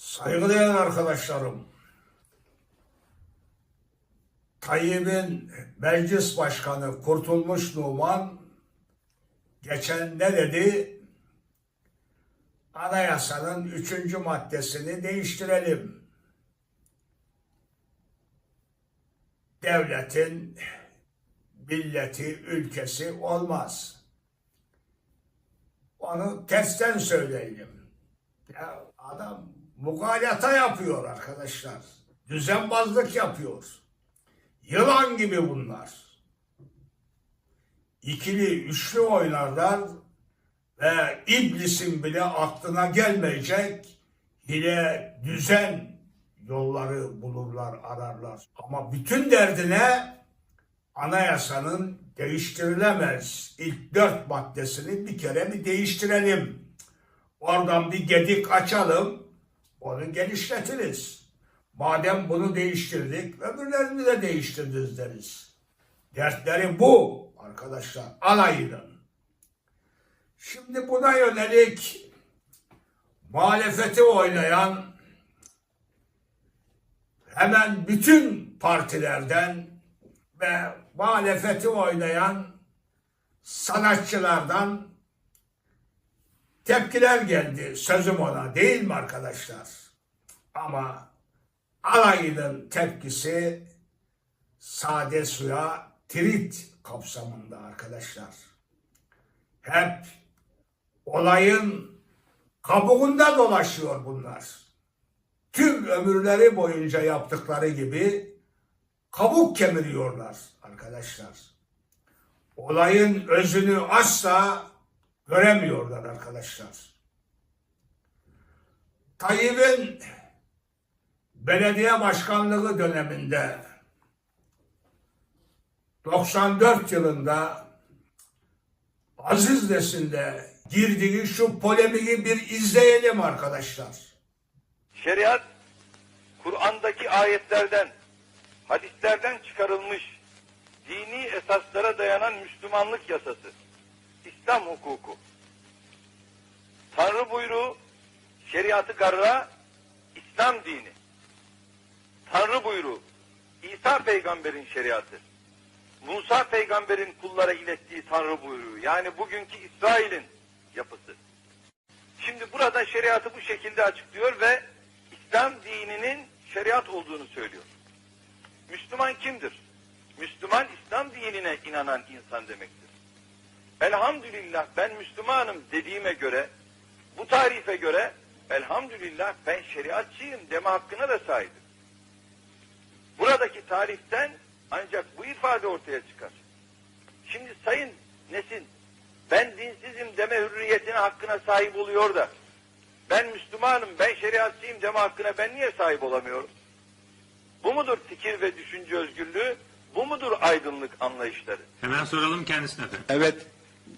Saygıdeğer arkadaşlarım, Tayyip'in meclis başkanı Kurtulmuş Numan geçen ne dedi? Anayasanın üçüncü maddesini değiştirelim. Devletin milleti, ülkesi olmaz. Onu tersten söyleyelim. Ya adam mugalata yapıyor arkadaşlar. Düzenbazlık yapıyor. Yılan gibi bunlar. İkili, üçlü oynarlar ve iblisin bile aklına gelmeyecek hile, düzen yolları bulurlar, ararlar. Ama bütün derdine anayasanın değiştirilemez ilk dört maddesini bir kere mi değiştirelim? Oradan bir gedik açalım, onu genişletiriz. Madem bunu değiştirdik, öbürlerini de değiştiririz deriz. Dertleri bu arkadaşlar, alayının. Şimdi buna yönelik muhalefeti oynayan hemen bütün partilerden ve muhalefeti oynayan sanatçılardan tepkiler geldi. Sözüm ona değil mi arkadaşlar? Ama alayının tepkisi sade suya trit kapsamında arkadaşlar. Hep olayın kabuğunda dolaşıyor bunlar. Tüm ömürleri boyunca yaptıkları gibi kabuk kemiriyorlar arkadaşlar. Olayın özünü asla göremiyorlar arkadaşlar. Tayyip'in belediye başkanlığı döneminde 94 yılında Azizlesi'nde girdiği şu polemiği bir izleyelim arkadaşlar. Şeriat, Kur'an'daki ayetlerden, hadislerden çıkarılmış dini esaslara dayanan Müslümanlık yasası, İslam hukuku. Tanrı buyruğu, şeriatı garra, İslam dini. Tanrı buyruğu, İsa peygamberin şeriatı. Musa peygamberin kullara ilettiği Tanrı buyruğu. Yani bugünkü İsrail'in yapısı. Şimdi burada şeriatı bu şekilde açıklıyor ve İslam dininin şeriat olduğunu söylüyor. Müslüman kimdir? Müslüman İslam dinine inanan insan demektir. Elhamdülillah ben Müslümanım dediğime göre, bu tarife göre elhamdülillah ben şeriatçıyım deme hakkına da sahibim. Buradaki tariften ancak bu ifade ortaya çıkar. Şimdi Sayın Nesin, ben dinsizim deme hürriyetine hakkına sahip oluyor da, ben Müslümanım, ben şeriatçıyım deme hakkına ben niye sahip olamıyorum? Bu mudur fikir ve düşünce özgürlüğü? Bu mudur aydınlık anlayışları? Hemen soralım kendisine efendim. Evet.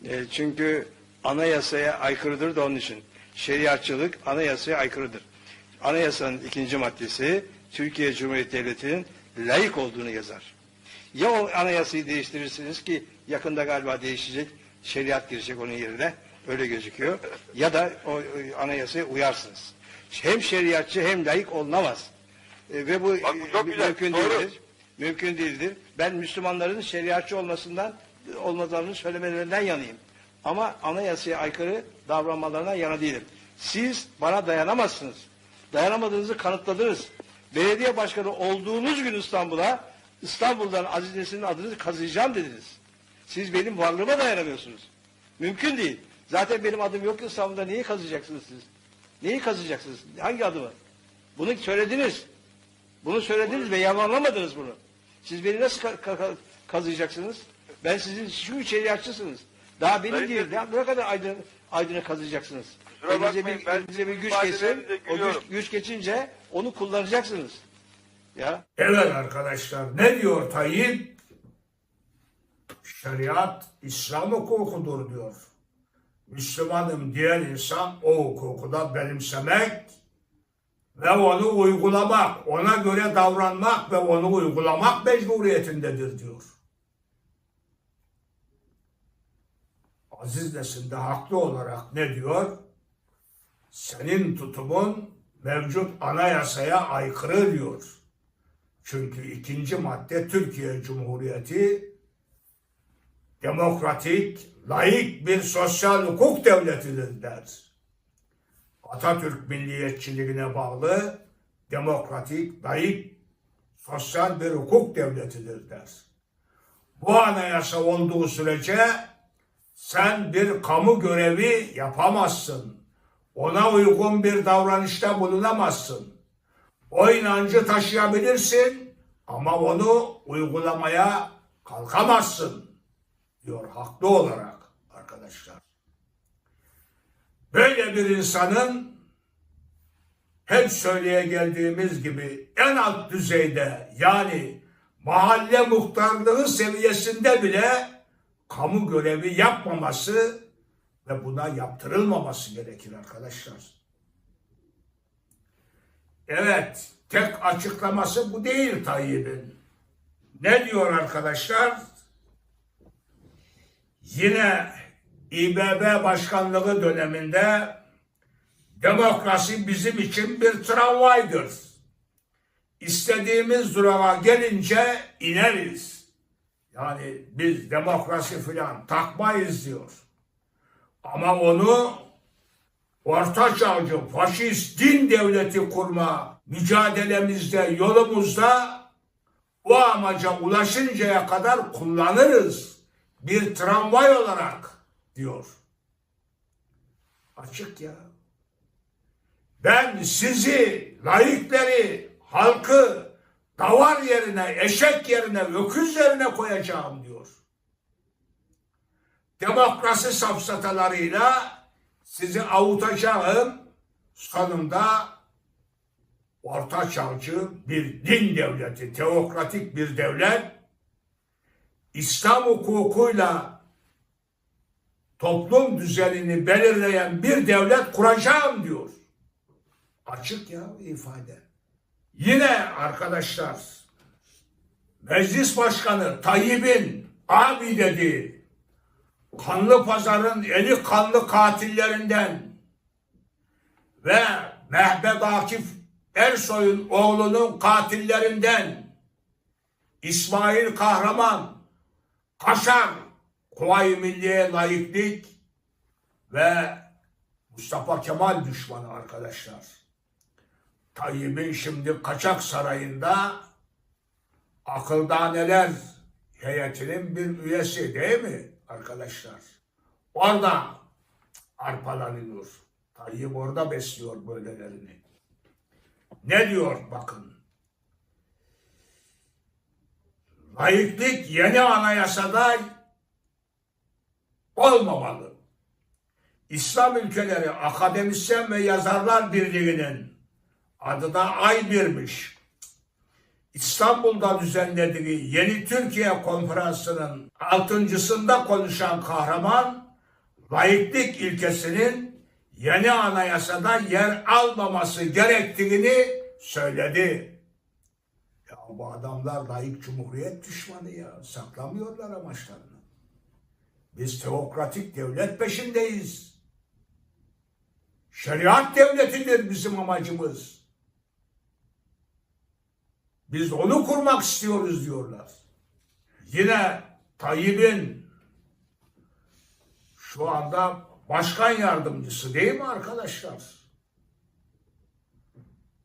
E, çünkü anayasaya aykırıdır da onun için. Şeriatçılık anayasaya aykırıdır. Anayasanın ikinci maddesi Türkiye Cumhuriyeti Devleti'nin layık olduğunu yazar. Ya o anayasayı değiştirirsiniz ki yakında galiba değişecek, şeriat girecek onun yerine, öyle gözüküyor. Ya da o, anayasaya uyarsınız. Hem şeriatçı hem layık olunamaz. E, ve bu, Bak bu çok e, güzel, mümkün doğru. değildir. Mümkün değildir. Ben Müslümanların şeriatçı olmasından olmalarını söylemelerinden yanayım. Ama anayasaya aykırı davranmalarına yana değilim. Siz bana dayanamazsınız. Dayanamadığınızı kanıtladınız. Belediye başkanı olduğunuz gün İstanbul'a İstanbul'dan Aziz Nesin'in adını kazıyacağım dediniz. Siz benim varlığıma dayanamıyorsunuz. Mümkün değil. Zaten benim adım yok İstanbul'da neyi kazıyacaksınız siz? Neyi kazıyacaksınız? Hangi adımı? Bunu söylediniz. Bunu söylediniz ve yalanlamadınız bunu. Siz beni nasıl ka- ka- ka- kazıyacaksınız? Ben sizin şu şeriatçısınız. Daha benim Sayın değil. Ya ne kadar aydın, aydını kazıyacaksınız? Elinize bir, elinize bir güç geçsin. O güç, güç geçince onu kullanacaksınız. Ya. Evet arkadaşlar ne diyor Tayyip? Şeriat İslam hukukudur diyor. Müslümanım diyen insan o hukuku da benimsemek ve onu uygulamak, ona göre davranmak ve onu uygulamak mecburiyetindedir diyor. Aziz Nesin de haklı olarak ne diyor? Senin tutumun mevcut anayasaya aykırı diyor. Çünkü ikinci madde Türkiye Cumhuriyeti demokratik, laik bir sosyal hukuk devletidir der. Atatürk milliyetçiliğine bağlı demokratik, laik, sosyal bir hukuk devletidir der. Bu anayasa olduğu sürece sen bir kamu görevi yapamazsın. Ona uygun bir davranışta bulunamazsın. O inancı taşıyabilirsin ama onu uygulamaya kalkamazsın diyor haklı olarak arkadaşlar. Böyle bir insanın hep söyleye geldiğimiz gibi en alt düzeyde yani mahalle muhtarlığı seviyesinde bile kamu görevi yapmaması ve buna yaptırılmaması gerekir arkadaşlar. Evet, tek açıklaması bu değil Tayyip'in. Ne diyor arkadaşlar? Yine İBB başkanlığı döneminde demokrasi bizim için bir tramvaydır. İstediğimiz durağa gelince ineriz. Yani biz demokrasi filan takmayız diyor. Ama onu orta çağcı faşist din devleti kurma mücadelemizde, yolumuzda o amaca ulaşıncaya kadar kullanırız. Bir tramvay olarak diyor. Açık ya. Ben sizi, laikleri, halkı davar yerine, eşek yerine, öküz yerine koyacağım diyor. Demokrasi safsatalarıyla sizi avutacağım. Sonunda orta çağcı bir din devleti, teokratik bir devlet, İslam hukukuyla toplum düzenini belirleyen bir devlet kuracağım diyor. Açık ya ifade. Yine arkadaşlar Meclis Başkanı Tayyip'in abi dediği kanlı pazarın eli kanlı katillerinden ve Mehmet Akif Ersoy'un oğlunun katillerinden İsmail Kahraman, Kaşar, Kuvayi Milliye layıklık ve Mustafa Kemal düşmanı arkadaşlar. Tayyip'in şimdi Kaçak Sarayı'nda akıldaneler heyetinin bir üyesi değil mi arkadaşlar? Orada arpalanıyor. Tayyip orada besliyor böylelerini. Ne diyor bakın. Layıklık yeni anayasada olmamalı. İslam ülkeleri akademisyen ve yazarlar birliğinin adı da ay birmiş. İstanbul'da düzenlediği Yeni Türkiye Konferansı'nın altıncısında konuşan kahraman, layıklık ilkesinin yeni anayasada yer almaması gerektiğini söyledi. Ya bu adamlar layık cumhuriyet düşmanı ya. Saklamıyorlar amaçlarını. Biz teokratik devlet peşindeyiz. Şeriat devletidir bizim amacımız. Biz onu kurmak istiyoruz diyorlar. Yine Tayyip'in şu anda başkan yardımcısı değil mi arkadaşlar?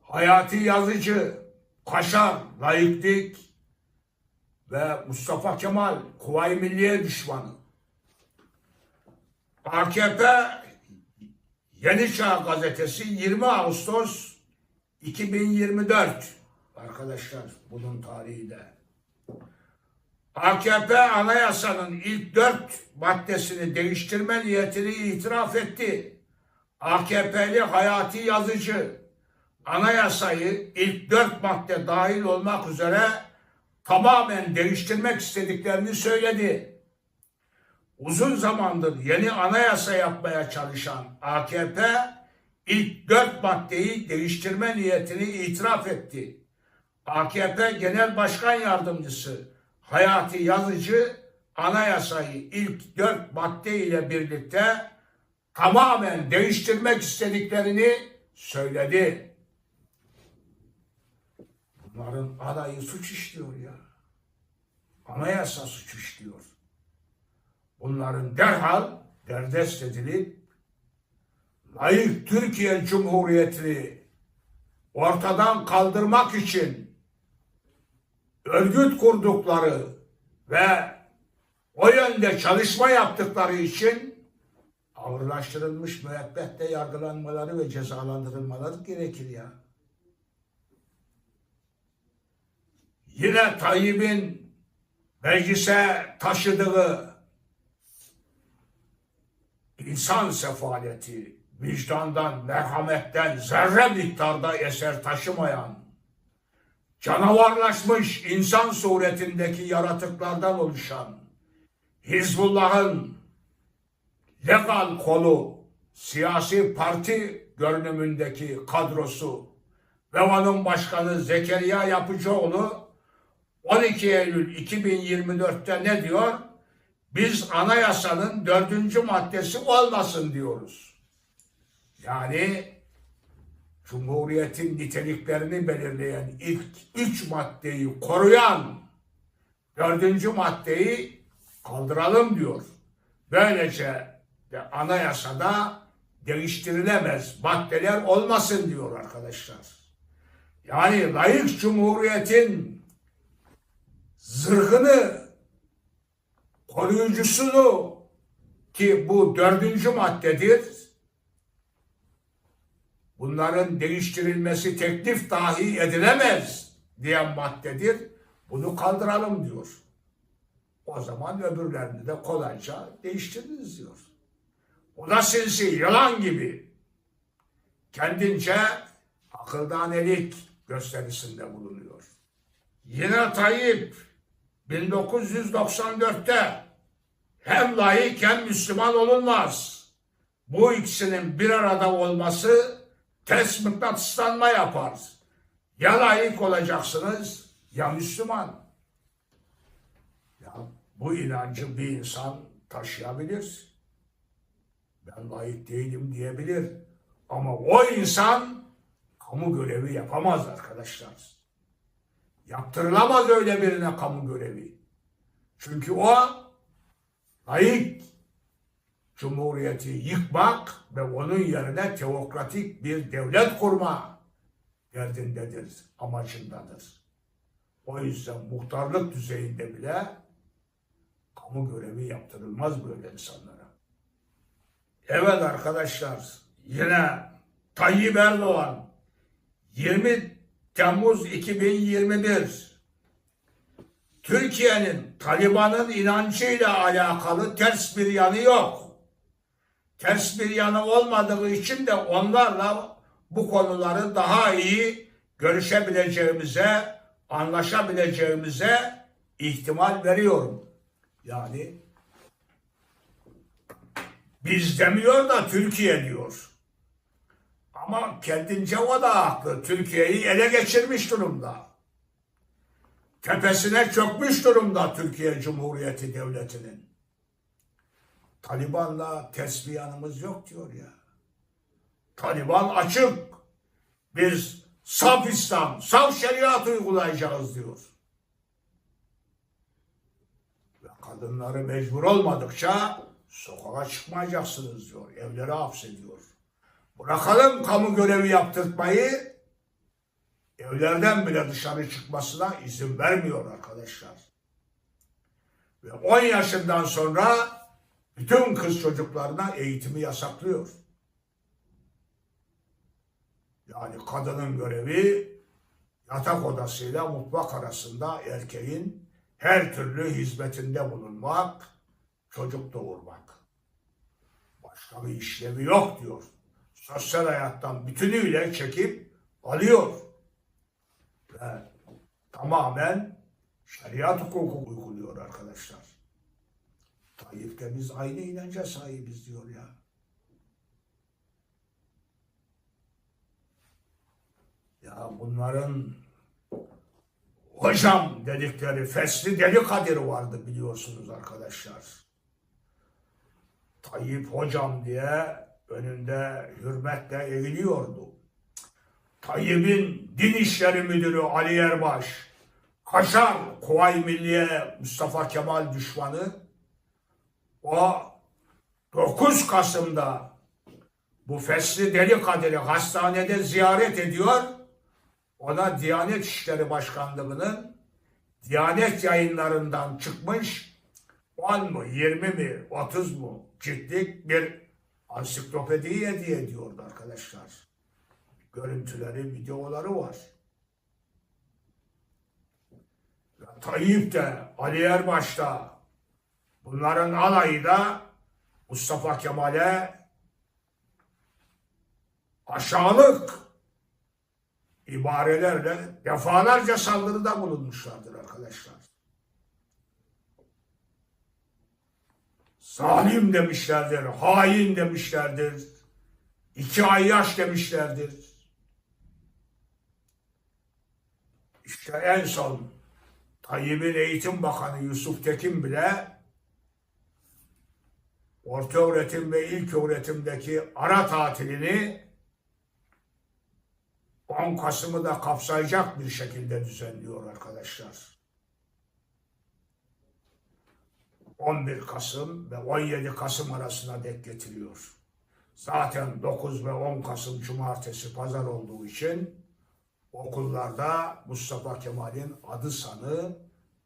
Hayati Yazıcı, Kaşar, Layıklık ve Mustafa Kemal, Kuvayi Milliye düşmanı. AKP Yeni Çağ gazetesi 20 Ağustos 2024 arkadaşlar bunun tarihi de. AKP anayasanın ilk dört maddesini değiştirme niyetini itiraf etti. AKP'li Hayati Yazıcı anayasayı ilk dört madde dahil olmak üzere tamamen değiştirmek istediklerini söyledi uzun zamandır yeni anayasa yapmaya çalışan AKP ilk dört maddeyi değiştirme niyetini itiraf etti. AKP Genel Başkan Yardımcısı Hayati Yazıcı anayasayı ilk dört madde ile birlikte tamamen değiştirmek istediklerini söyledi. Bunların adayı suç işliyor ya. Anayasa suç işliyor. Bunların derhal derdest edilip layık Türkiye Cumhuriyeti'ni ortadan kaldırmak için örgüt kurdukları ve o yönde çalışma yaptıkları için ağırlaştırılmış müebbetle yargılanmaları ve cezalandırılmaları gerekir ya. Yine Tayyip'in meclise taşıdığı insan sefaleti, vicdandan, merhametten zerre miktarda eser taşımayan, canavarlaşmış insan suretindeki yaratıklardan oluşan Hizbullah'ın legal kolu, siyasi parti görünümündeki kadrosu ve onun başkanı Zekeriya Yapıcıoğlu 12 Eylül 2024'te ne diyor? Biz anayasanın dördüncü maddesi olmasın diyoruz. Yani Cumhuriyetin niteliklerini belirleyen ilk üç maddeyi koruyan dördüncü maddeyi kaldıralım diyor. Böylece de anayasada değiştirilemez maddeler olmasın diyor arkadaşlar. Yani layık cumhuriyetin zırhını koruyucusunu ki bu dördüncü maddedir. Bunların değiştirilmesi teklif dahi edilemez diyen maddedir. Bunu kaldıralım diyor. O zaman öbürlerini de kolayca değiştiririz diyor. O da sinsi, yılan gibi. Kendince akıldanelik gösterisinde bulunuyor. Yine Tayyip 1994'te hem layık hem Müslüman olunmaz. Bu ikisinin bir arada olması ters mıknatıslanma yapar. Ya layık olacaksınız ya Müslüman. Ya bu inancı bir insan taşıyabilir. Ben layık değilim diyebilir. Ama o insan kamu görevi yapamaz arkadaşlar. Yaptırılamaz öyle birine kamu görevi. Çünkü o layık cumhuriyeti yıkmak ve onun yerine teokratik bir devlet kurma derdindedir, amacındadır. O yüzden muhtarlık düzeyinde bile kamu görevi yaptırılmaz böyle insanlara. Evet arkadaşlar yine Tayyip Erdoğan 20 Temmuz 2021 Türkiye'nin Taliban'ın inancıyla alakalı ters bir yanı yok. Ters bir yanı olmadığı için de onlarla bu konuları daha iyi görüşebileceğimize, anlaşabileceğimize ihtimal veriyorum. Yani biz demiyor da Türkiye diyor. Ama kendince o da haklı. Türkiye'yi ele geçirmiş durumda. Tepesine çökmüş durumda Türkiye Cumhuriyeti Devleti'nin. Taliban'la yanımız yok diyor ya. Taliban açık. Biz saf İslam, saf şeriat uygulayacağız diyor. Ve kadınları mecbur olmadıkça sokağa çıkmayacaksınız diyor. Evlere hapsediyor. Bırakalım kamu görevi yaptırtmayı, evlerden bile dışarı çıkmasına izin vermiyor arkadaşlar. Ve 10 yaşından sonra bütün kız çocuklarına eğitimi yasaklıyor. Yani kadının görevi yatak odasıyla mutfak arasında erkeğin her türlü hizmetinde bulunmak, çocuk doğurmak. Başka bir işlevi yok diyor. Sosyal hayattan bütünüyle çekip alıyor. Ve tamamen şeriat hukuku uyguluyor arkadaşlar. Biz aynı inanca sahibiz diyor ya. Ya bunların hocam dedikleri fesli deli Kadir vardı biliyorsunuz arkadaşlar. Tayyip hocam diye önünde hürmetle eğiliyordu. Tayyip'in Din İşleri Müdürü Ali Erbaş, Kaşar Kuvayi Milliye Mustafa Kemal düşmanı, o 9 Kasım'da bu fesli deli kaderi hastanede ziyaret ediyor. Ona Diyanet İşleri Başkanlığı'nın Diyanet yayınlarından çıkmış 10 mu, 20 mi, 30 mu ciltlik bir ansiklopediyi hediye ediyordu arkadaşlar. Görüntüleri, videoları var. Tayyip de, Ali Erbaş da, bunların alayı da Mustafa Kemal'e aşağılık ibarelerle defalarca saldırıda bulunmuşlardır arkadaşlar. Zalim demişlerdir, hain demişlerdir, iki ay yaş demişlerdir. İşte en son Tayyip'in Eğitim Bakanı Yusuf Tekin bile orta öğretim ve ilk öğretimdeki ara tatilini 10 Kasım'ı da kapsayacak bir şekilde düzenliyor arkadaşlar. 11 Kasım ve 17 Kasım arasına dek getiriyor. Zaten 9 ve 10 Kasım Cumartesi Pazar olduğu için okullarda Mustafa Kemal'in adı sanı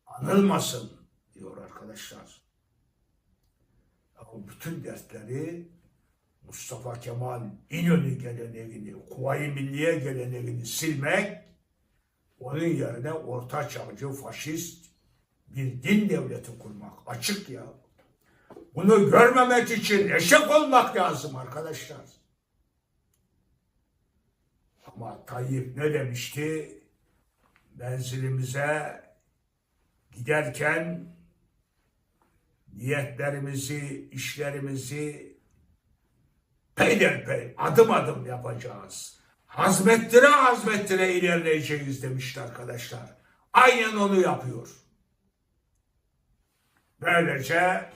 anılmasın diyor arkadaşlar. Ya bütün dertleri Mustafa Kemal İnönü geleneğini, Kuvayi Milliye geleneğini silmek, onun yerine orta çağcı faşist bir din devleti kurmak. Açık ya. Bunu görmemek için eşek olmak lazım arkadaşlar. Ama Tayyip ne demişti? Menzilimize giderken niyetlerimizi, işlerimizi peyderpey, adım adım yapacağız. Hazmettire hazmettire ilerleyeceğiz demişti arkadaşlar. Aynen onu yapıyor. Böylece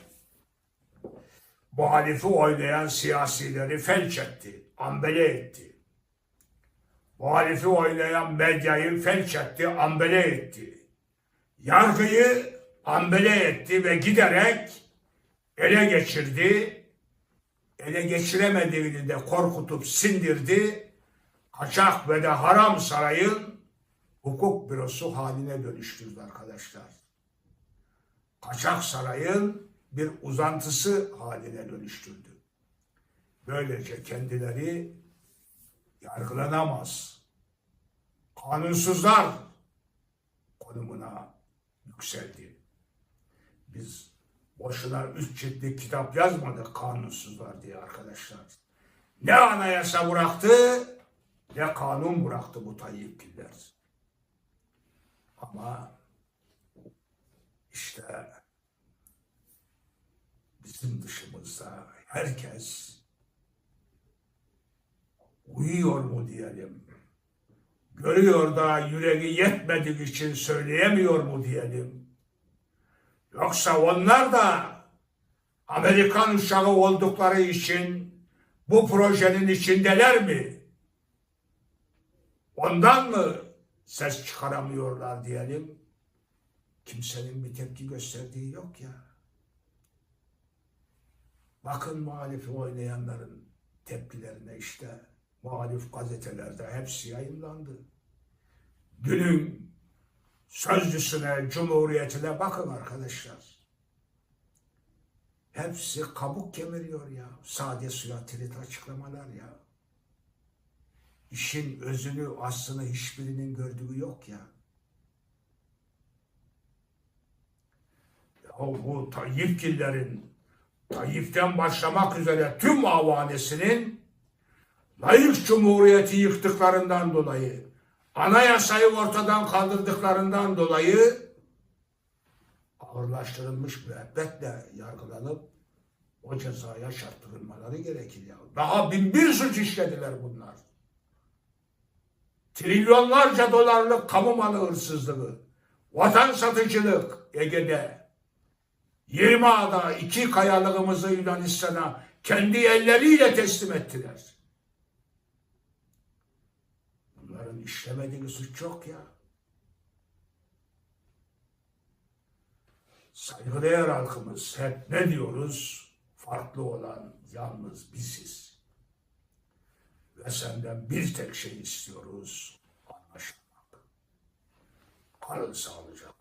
muhalifi oynayan siyasileri felç etti, ambele etti. Muhalifi oynayan medyayı felç etti, ambele etti. Yargıyı ambele etti ve giderek ele geçirdi. Ele geçiremediğini de korkutup sindirdi. Kaçak ve de haram sarayın hukuk bürosu haline dönüştürdü arkadaşlar. Kaçak sarayın bir uzantısı haline dönüştürdü. Böylece kendileri yargılanamaz. Kanunsuzlar konumuna yükseldi. Biz boşuna üç ciltlik kitap yazmadık kanunsuzlar diye arkadaşlar. Ne anayasa bıraktı ne kanun bıraktı bu Tayyipgiller. Ama işte bizim dışımızda herkes uyuyor mu diyelim. Görüyor da yüreği yetmediği için söyleyemiyor mu diyelim. Yoksa onlar da Amerikan uşağı oldukları için bu projenin içindeler mi? Ondan mı ses çıkaramıyorlar diyelim? Kimsenin bir tepki gösterdiği yok ya. Bakın muhalifi oynayanların tepkilerine işte muhalif gazetelerde hepsi yayınlandı. Dünün sözcüsüne, cumhuriyetine bakın arkadaşlar. Hepsi kabuk kemiriyor ya. Sade suya tirit açıklamalar ya. İşin özünü, aslını hiçbirinin gördüğü yok ya. Ya bu Tayyipgillerin, Tayyip'ten başlamak üzere tüm avanesinin layık cumhuriyeti yıktıklarından dolayı, anayasayı ortadan kaldırdıklarından dolayı ağırlaştırılmış müebbetle yargılanıp o cezaya çarptırılmaları gerekir ya. Daha bin bir suç işlediler bunlar. Trilyonlarca dolarlık kamu malı hırsızlığı, vatan satıcılık Ege'de, 20 ada iki kayalığımızı Yunanistan'a kendi elleriyle teslim ettiler. Bunlar işlemediğiniz suç yok ya. Saygıdeğer halkımız hep ne diyoruz? Farklı olan yalnız biziz. Ve senden bir tek şey istiyoruz. Anlaşılmak. Kalın sağlıcakla.